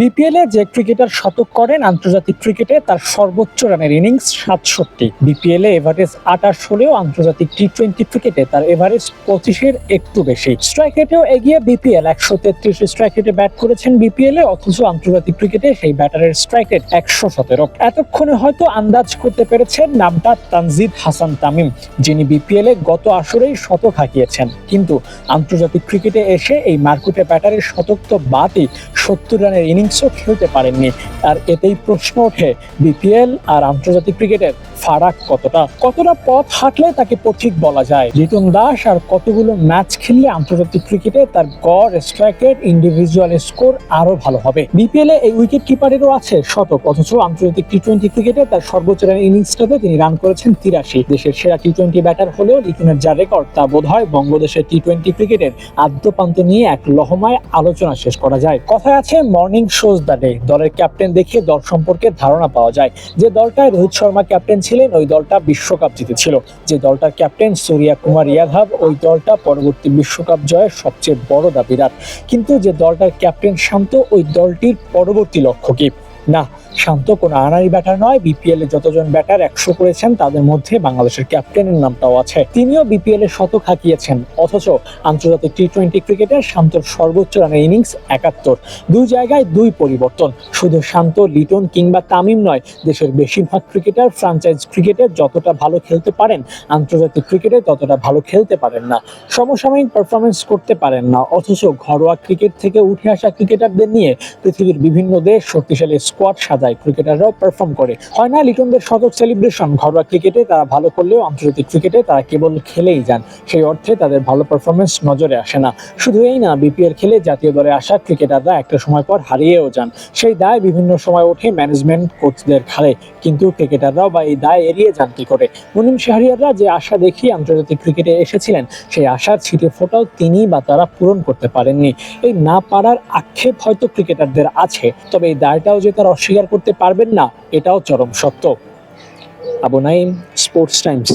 BPL যে cricketer শতক করেন, আন্তর্জাতিক ক্রিকেটে তার সর্বোচ্চ রানের ইনিংস সাতষট্টি। বিপিএল এভারেজ আটাশ হলেও আন্তর্জাতিক টি টোয়েন্টি ক্রিকেটে তার এভারেজ পঁচিশের একটু বেশি। স্ট্রাইক রেটেও এগিয়ে বিপিএল একশো তেত্রিশ স্ট্রাইক রেটে ব্যাট করেছেন বিপিএল অথচ আন্তর্জাতিক ক্রিকেটে সেই ব্যাটারের স্ট্রাইক রেট একশো সতেরো। এতক্ষণে হয়তো আন্দাজ করতে পেরেছেন নামটা তানজিদ হাসান তামিম, যিনি বিপিএল গত আসরেই শতক হাঁকিয়েছেন। কিন্তু আন্তর্জাতিক ক্রিকেটে এসে এই মার্কুটে ব্যাটারের শতক তো বাদই সত্তর রানের ইনিংসও খেলতে পারেননি। আর এতেই প্রশ্ন ওঠে, বিপিএল আর আন্তর্জাতিক ক্রিকেটের ফারাক কতটা? কতটা পথ হাঁটলে তাকে পথিক বলা যায়? লিটন দাস আর কতগুলো ম্যাচ খেললে আন্তর্জাতিক ক্রিকেটে তার গড় স্ট্রাইক রেট ইন্ডিভিজুয়াল স্কোর আরও ভালো হবে? বিপিএল এ এই উইকেট কিপারেরও আছে শতক, অথচ আন্তর্জাতিক টি টোয়েন্টি ক্রিকেটে তার সর্বোচ্চ রানের ইনিংসটাতে তিনি রান করেছেন তিরাশি। দেশের সেরা টি টোয়েন্টি ব্যাটার হলেও লিটনের যা রেকর্ড তা বোধ হয় বঙ্গদেশের টি টোয়েন্টি ক্রিকেটের আদ্যপান্ত নিয়ে এক লহমায় আলোচনা শেষ করা যায়। কথায় আছে মর্নিং শোজ দ্য ডে দলের ক্যাপ্টেন দেখে দল সম্পর্কে ধারণা পাওয়া যায়। যে দলটায় রোহিত শর্মা ক্যাপ্টেন ছিলেন, ওই দলটা বিশ্বকাপ জিতেছিল। যে দলটার ক্যাপ্টেন সূর্যা কুমার ইয়াঘাব ওই দলটা পরবর্তী বিশ্বকাপ জয়ের সবচেয়ে বড় দাবিদার। কিন্তু যে দলটার ক্যাপ্টেন শান্ত, ওই দলটির পরবর্তী লক্ষ্য কি? না শান্ত কোনো আনারি ব্যাটার নয়। বিপিএল এ যতজন ব্যাটার একশো করেছেন, তাদের মধ্যে বাংলাদেশের ক্যাপ্টেনের নামটাও আছে। তিনিও বিপিএল এ শতক হাঁকিয়েছেন, অথচ আন্তর্জাতিক টি টোয়েন্টি ক্রিকেটের শান্তর সর্বোচ্চ রানের ইনিংস একাত্তর। দুই জায়গায় দুই পরিবর্তন। শুধু শান্ত, লিটন কিংবা তামিম নয়, দেশের বেশিরভাগ ক্রিকেটার ফ্রাঞ্চাইজ ক্রিকেটে যতটা ভালো খেলতে পারেন, আন্তর্জাতিক ক্রিকেটে ততটা ভালো খেলতে পারেন না। সমসাময়িক পারফরমেন্স করতে পারেন না, অথচ ঘরোয়া ক্রিকেট থেকে উঠে আসা ক্রিকেটারদের নিয়ে পৃথিবীর বিভিন্ন দেশ শক্তিশালী স্কোয়াড সাজায় ক্রিকেটাররাও পারফর্ম করে। হয় না, লিটনদের শতক সেলিব্রেশন ঘরোয়া ক্রিকেটে তারা ভালো করলেও আন্তর্জাতিক ক্রিকেটে তারা কেবল খেলেই যান। সেই অর্থে তাদের ভালো পারফরমেন্স নজরে আসে না। শুধু এই না বিপিএল খেলে জাতীয় দলে আসা ক্রিকেটাররা একটা সময় পর হারিয়েও যান। সেই দায় বিভিন্ন সময় ওঠে ম্যানেজমেন্ট কোচদের ঘাড়ে। কিন্তু ক্রিকেটাররাও বা এই দায় এড়িয়ে যান কি করে? মুনিম শাহরিয়াররা যে আশা দেখিয়ে আন্তর্জাতিক ক্রিকেটে এসেছিলেন, সেই আশার ছিটে ফোটাও তিনি বা তারা পূরণ করতে পারেননি। এই না পারার আক্ষেপ হয়তো ক্রিকেটারদের আছে, তবে এই দায়টাও যে তারা অস্বীকার করতে পারবেন না এটাও চরম সত্য। Abu Naim sports Times